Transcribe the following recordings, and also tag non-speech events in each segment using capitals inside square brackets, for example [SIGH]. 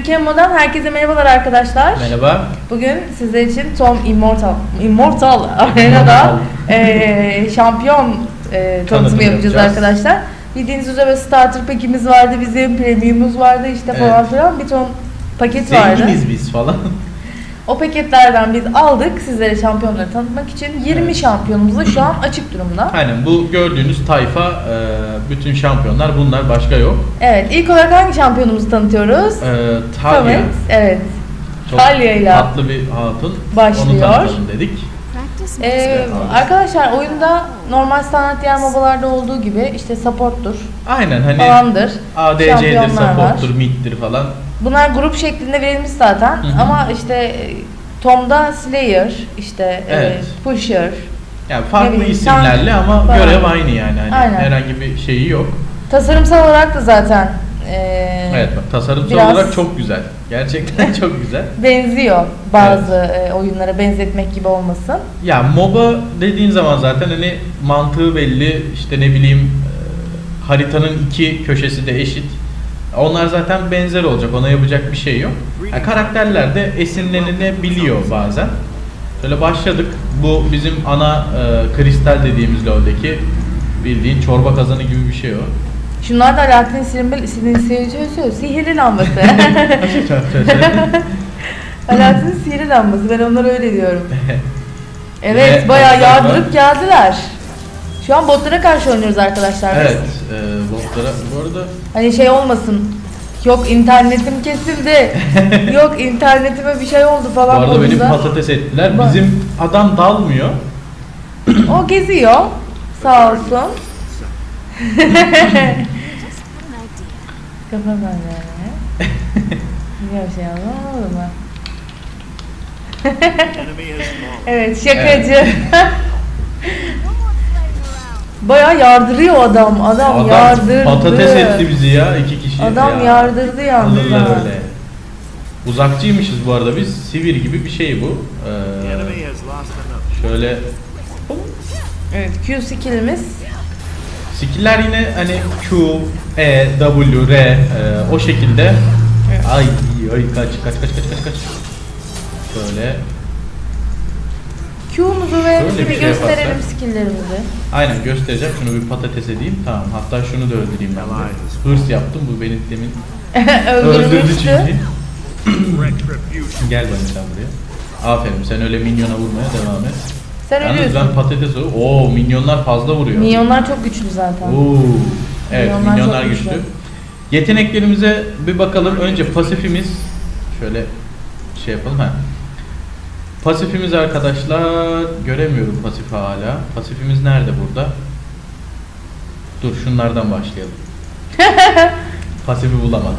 Türkiye Mod'dan herkese merhabalar arkadaşlar. Merhaba. Bugün sizler için Tom Immortal, Immortal [LAUGHS] Arena'da eee şampiyon eee, tanıtımı Tanıtım yapacağız arkadaşlar. Bildiğiniz üzere starter pack'imiz vardı bizim, premium'umuz vardı işte falan Evet. filan bir ton paket vardı. Zenginiz biz falan. [LAUGHS] O paketlerden biz aldık sizlere şampiyonları tanıtmak için. 20 Evet. şampiyonumuz da şu an açık durumda. Aynen bu gördüğünüz tayfa e, bütün şampiyonlar bunlar başka yok. Evet ilk olarak hangi şampiyonumuzu tanıtıyoruz? E, Talia. Samet, evet. Çok Talya'yla tatlı bir hatun. başlıyor. Onu dedik. Ee, arkadaşlar oyunda normal standart diğer mobalarda olduğu gibi işte support'tur Aynen hani falandır. ADC'dir, support'tur, mid'dir falan. Bunlar grup şeklinde verilmiş zaten Hı hı. ama işte e, Tom'da Slayer, işte e, Evet. Pusher, Yani farklı bileyim, isimlerle ama falan. görev aynı yani. Hani Aynen. herhangi bir şeyi yok. tasarımsal olarak da zaten e, Evet bak tasarımsal Biraz- olarak çok güzel. Gerçekten [LAUGHS] çok güzel. benziyor bazı e, oyunlara benzetmek gibi olmasın. Ya MOBA dediğin zaman zaten hani mantığı belli. İşte ne bileyim e, haritanın iki köşesi de eşit. Onlar zaten benzer olacak. Ona yapacak bir şey yok. Ya karakterler de esinlenebiliyor bazen. Şöyle başladık. Bu bizim ana e, kristal dediğimiz LoL'deki bildiğin çorba kazanı gibi bir şey o. Şunlar da Alaaddin Sihirli, Sihirli, Sihirli lambası. [LAUGHS] [LAUGHS] Alaaddin Sihirli lambası ben onlara öyle diyorum. [LAUGHS] Evet Ve bayağı yardırıp geldiler. Şu an botlara karşı oynuyoruz arkadaşlar. biz. evet. E, botlara bu arada Hani şey olmasın. Yok internetim kesildi. [LAUGHS] Yok internetime bir şey oldu bu falan arada beni patates ettiler. Bak. Bizim adam dalmıyor. O geziyor. Sağ olsun. Kafa yani. Niye bir şey anlamadım ben. [LAUGHS] evet şakacı. [LAUGHS] Bayağı yardırıyor adam. Adam, Adam yardırdı. patates etti bizi ya iki kişi. Adam ya. yardırdı yalnız. Ha. öyle. Uzakçıymışız bu arada biz. Sivir gibi bir şey bu. Ee, şöyle Evet Q skillimiz. skill'ler yine hani Q, E, W, R e, o şekilde. Evet. Ay ay kaç kaç kaç kaç kaç kaç. Şöyle Q'muzu ve Şöyle bir bir şey gösterelim yaparsak. skilllerimizi. aynen göstereceğim. Şunu bir patates edeyim. Tamam. Hatta şunu da öldüreyim ben. de. Hırs yaptım. Bu benim demin [LAUGHS] öldürdü Öldürmüştü. çünkü. Gel bana sen buraya. Aferin sen öyle minyona vurmaya devam et. Sen Yalnız ölüyorsun. ben patates o. Oo minyonlar fazla vuruyor. Minyonlar çok güçlü zaten. Oo. Evet Minyonlar minyonlar, çok güçlü. güçlü. Yeteneklerimize bir bakalım. Önce pasifimiz şöyle şey yapalım ha. Pasifimiz arkadaşlar göremiyorum pasifi hala. Pasifimiz nerede burada? Dur şunlardan başlayalım. [LAUGHS] Pasifi bulamadık.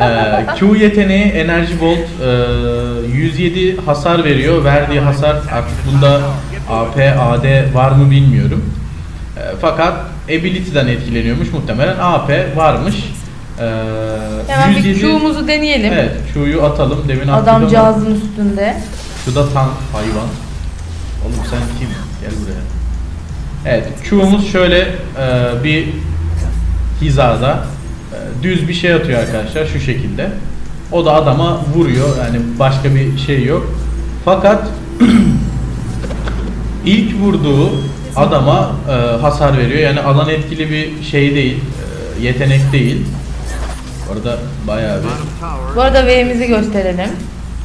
Ee, Q yeteneği Enerji Bolt ee, 107 hasar veriyor. Verdiği hasar artık bunda AP, AD var mı bilmiyorum. Ee, fakat Ability'den etkileniyormuş muhtemelen AP varmış. Ee, Hemen bir Q'muzu deneyelim. Evet Q'yu atalım. Demin Adamcağızın üstünde. şu da tank hayvan. Oğlum sen kim? Gel buraya. Evet Q'muz şöyle e, bir hizada e, düz bir şey atıyor arkadaşlar şu şekilde. O da adama vuruyor yani başka bir şey yok. Fakat [CLEARS THROAT] ilk vurduğu adama e, hasar veriyor. Yani alan etkili bir şey değil, e, yetenek değil. Orada bayağı bir Bu arada V'mizi gösterelim.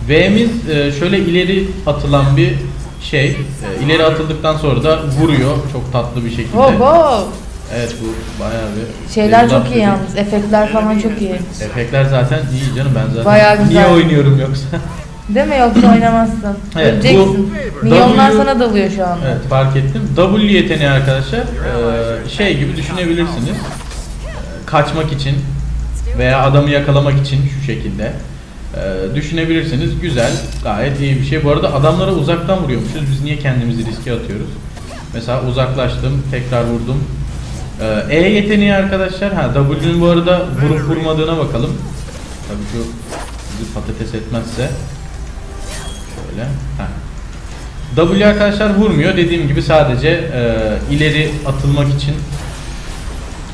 V'miz e, şöyle ileri atılan bir şey. E, İleri atıldıktan sonra da vuruyor çok tatlı bir şekilde. Wow wow. Evet bu bayağı bir Şeyler çok iyi yalnız. Efektler falan çok iyi. Efektler zaten iyi canım ben zaten Bayağı güzel. niye oynuyorum yoksa? Değil mi? Yoksa oynamazsın. Evet, Öleceksin. bu Milyonlar W- sana dalıyor şu anda. evet fark ettim. W yeteneği arkadaşlar e, şey gibi düşünebilirsiniz. E, Kaçmak için veya adamı yakalamak için şu şekilde e, düşünebilirsiniz. Güzel, gayet iyi bir şey. Bu arada adamlara uzaktan vuruyormuşuz. Biz niye kendimizi riske atıyoruz? Mesela uzaklaştım, tekrar vurdum. E, E yeteneği arkadaşlar. Ha W'nin bu arada vurup vurmadığına bakalım. Tabii şu bizi patates etmezse. Şöyle. Ha. W arkadaşlar vurmuyor. Dediğim gibi sadece e, ileri atılmak için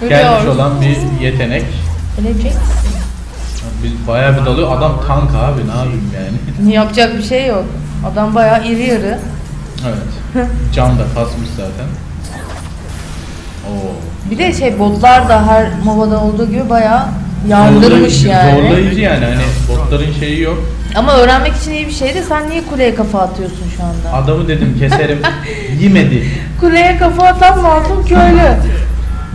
gelmiş olan bir yetenek. Öleceksin. Biz bayağı bir dalıyor. Adam tank abi ne yapayım yani. [LAUGHS] Yapacak bir şey yok. Adam bayağı iri yarı. evet. [LAUGHS] Can da kasmış zaten. Oo. Bir de şey botlar da her MOBA'da olduğu gibi bayağı yardırmış Zorlayıcı- yani. Zorlayıcı yani hani botların şeyi yok. Ama öğrenmek için iyi bir şey de sen niye kuleye kafa atıyorsun şu anda? Adamı dedim keserim. [LAUGHS] Yemedi. Kuleye kafa atan masum köylü.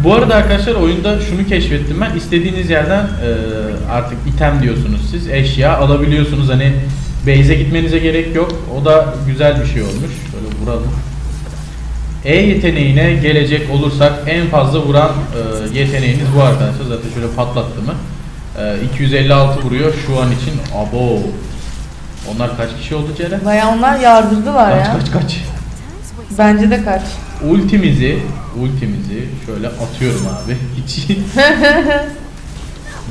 Bu arada arkadaşlar oyunda şunu keşfettim ben. İstediğiniz yerden e, artık item diyorsunuz siz. Eşya alabiliyorsunuz. Hani base'e gitmenize gerek yok. O da güzel bir şey olmuş. Böyle vuralım. E yeteneğine gelecek olursak en fazla vuran e, yeteneğiniz bu arkadaşlar. Zaten şöyle patlattı mı? E, 256 vuruyor şu an için. Abo. Onlar kaç kişi oldu Ceren? Bayağı onlar yardırdılar Kaç ya. kaç kaç. Bence de kaç. Ultimizi, ultimizi şöyle atıyorum abi. [LAUGHS] Hiç [LAUGHS]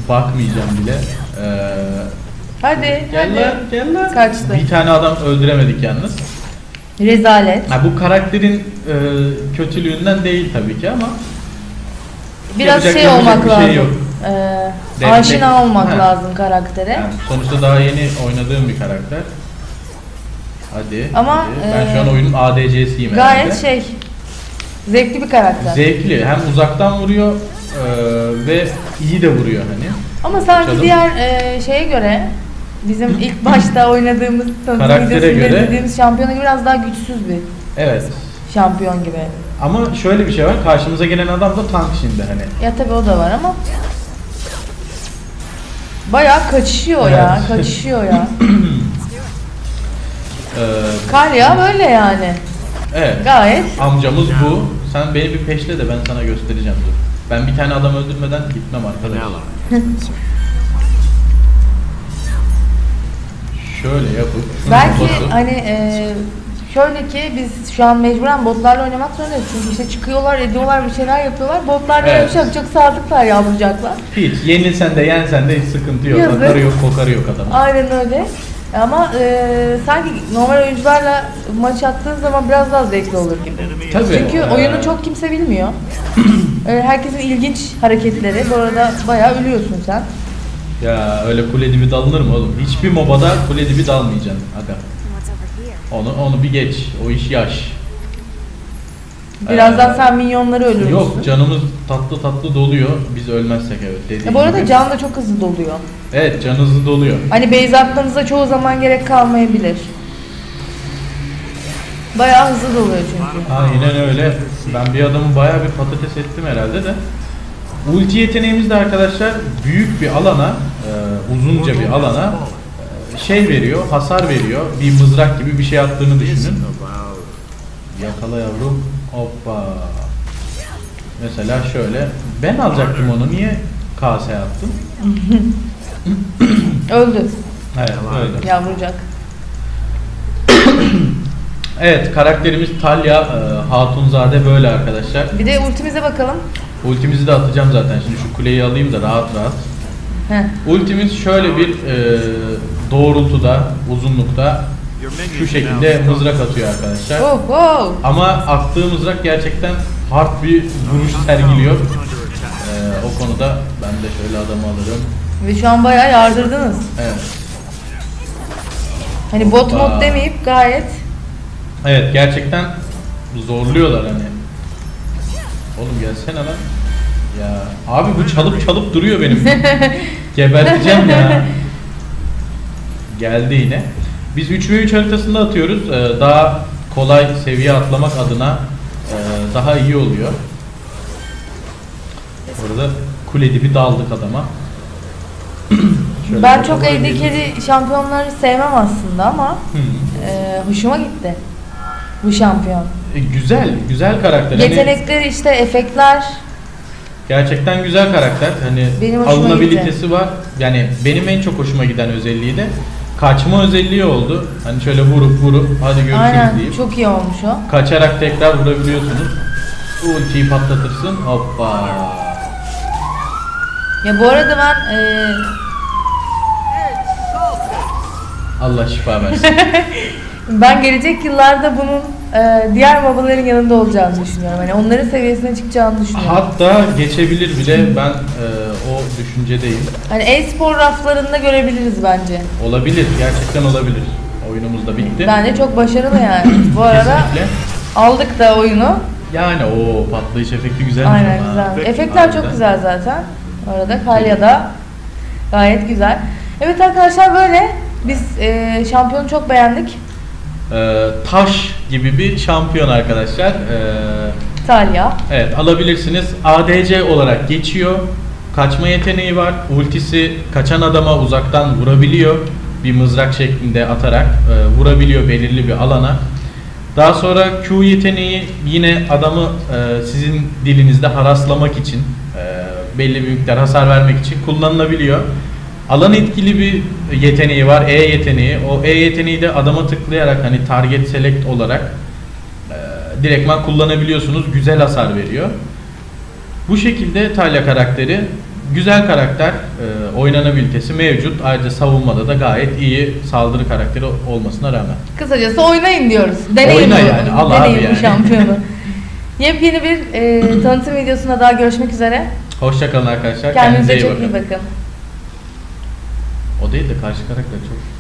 bakmayacağım bile. Ee, Hadi. gel hadi. lan, gel lan. Kaçtı. Bir tane adam öldüremedik yalnız. Rezalet. Ha, bu karakterin e, kötülüğünden değil tabii ki ama Biraz Yapacak- şey olmak bir şey lazım. yok. Ee, aşina olmak Ha. lazım karaktere. yani sonuçta daha yeni oynadığım bir karakter. Hadi. Ama, hadi. ben şu an e, oyunun ADC'siyim Gayet herhalde. şey zevkli bir karakter. Zevkli. Hem uzaktan vuruyor e, ve iyi de vuruyor hani. Ama sanki Canım. diğer e, şeye göre bizim [LAUGHS] ilk başta oynadığımız tanıtım göre- izlediğimiz şampiyona göre biraz daha güçsüz bir Evet. şampiyon gibi. Ama şöyle bir şey var. Karşımıza gelen adam da tank şimdi hani. Ya tabi o da var ama bayağı kaçışıyor ya, Evet. kaçışıyor ya. [CLEARS THROAT] Ee, Kalya böyle yani. evet. Gayet Amcamız bu. Sen beni bir peşle de ben sana göstereceğim dur. Ben bir tane adam öldürmeden gitmem arkadaş. Şöyle yapıp şunu belki basıp- hani e, şöyle ki biz şu an mecburen botlarla oynamak zorundayız. Çünkü işte çıkıyorlar, ediyorlar, bir şeyler yapıyorlar. Botlar da Evet. yapacak, çok sadıklar yavrucaklar. hiç yenilsen de yensen de hiç sıkıntı yok. Yazık. Akarı yok, kokarı yok adamın. Aynen öyle. Ama e, sanki normal oyuncularla maç attığın zaman biraz daha zevkli olur gibi. Tabii. Çünkü Ee, oyunu çok kimse bilmiyor. Öyle [CLEARS THROAT] herkesin ilginç hareketleri. Bu arada bayağı ölüyorsun sen. Ya öyle kule dibi dalınır mı oğlum? Hiçbir MOBA'da kule dibi dalmayacaksın aga. Onu onu bir geç. O iş yaş. Birazdan Ee, sen minyonları öldürürsün. Yok canımız tatlı tatlı doluyor. Biz ölmezsek evet dediğin Ya bu arada gibi. can da çok hızlı doluyor. Evet can hızlı doluyor. Hani base atmanıza çoğu zaman gerek kalmayabilir. Bayağı hızlı doluyor çünkü. Aynen öyle. Ben bir adamı bayağı bir patates ettim herhalde de. Ulti yeteneğimiz de arkadaşlar büyük bir alana, e, uzunca bir alana e, şey veriyor, hasar veriyor. Bir mızrak gibi bir şey attığını düşünün. Yakala yavrum. Hoppa. Mesela şöyle. Ben alacaktım onu. Niye kase attım? [LAUGHS] Öldü Evet, öyle. yavrucak. [COUGHS] Evet, karakterimiz Talya e, Hatunzade böyle arkadaşlar. Bir de ultimize bakalım. Ultimizi de atacağım zaten. Şimdi şu kuleyi alayım da rahat rahat. Heh. Ultimiz şöyle bir e, doğrultuda, uzunlukta şu şekilde mızrak atıyor arkadaşlar. Oh, oh. Ama attığı mızrak gerçekten hard bir vuruş sergiliyor. E, o konuda ben de şöyle adamı alırım. Ve şu an bayağı yardırdınız. Evet. Hani bot Hoppa. mod demeyip gayet Evet gerçekten zorluyorlar hani. Oğlum gelsene lan. Ya abi bu çalıp çalıp duruyor benim. [LAUGHS] Geberteceğim ya. Geldi yine. Biz 3 ve 3 haritasında atıyoruz. Ee, daha kolay seviye atlamak adına e, daha iyi oluyor. Orada kule dibi daldık adama. [CLEARS THROAT] Şöyle ben çok eldekeli şampiyonları sevmem aslında ama e, hoşuma gitti bu şampiyon. E, güzel, güzel karakter. Hani- Yetenekleri işte efektler Gerçekten güzel karakter. Hani Benim alınabilitesi var. Yani benim en çok hoşuma giden özelliği de kaçma özelliği oldu. Hani şöyle vurup vurup hadi görüşürüz aynen deyip çok iyi olmuş o. kaçarak tekrar vurabiliyorsunuz. Ultiyi patlatırsın. Hoppa. Ya bu arada ben e, Allah şifa versin. [LAUGHS] Ben gelecek yıllarda bunun e, diğer babaların yanında olacağını düşünüyorum. Hani onların seviyesine çıkacağını düşünüyorum. Hatta geçebilir bile ben e, o düşüncedeyim. Hani e-spor raflarında görebiliriz bence. Olabilir, gerçekten olabilir. Oyunumuz da bitti. Bence çok başarılı yani. Bu arada Kesinlikle. aldık da oyunu. Yani o patlayış efekti güzelmiş Aynen ama. güzel. Peki, Efektler çok harbiden. güzel zaten. Bu arada Kalya'da gayet güzel. Evet arkadaşlar böyle biz e, şampiyonu çok beğendik. Ee, taş gibi bir şampiyon arkadaşlar. Ee, Talya. evet alabilirsiniz. ADC olarak geçiyor. Kaçma yeteneği var. Ultisi kaçan adama uzaktan vurabiliyor. Bir mızrak şeklinde atarak e, vurabiliyor belirli bir alana. Daha sonra Q yeteneği yine adamı e, sizin dilinizde haraslamak için e, belli bir miktar hasar vermek için kullanılabiliyor. Alan etkili bir yeteneği var. E yeteneği. O E yeteneği de adama tıklayarak hani target select olarak e, direktman kullanabiliyorsunuz. Güzel hasar veriyor. Bu şekilde Talya karakteri güzel karakter. E, oynanabilitesi mevcut. Ayrıca savunmada da gayet iyi saldırı karakteri olmasına rağmen. Kısacası oynayın diyoruz. Deneyin Oyna bu- yani, al deneyin abi bu yani. şampiyonu. [LAUGHS] Yepyeni bir e, tanıtım videosunda daha görüşmek üzere. Hoşçakalın arkadaşlar. Kendinize iyi çok bakın. iyi bakın. O değil de karşı karakter çok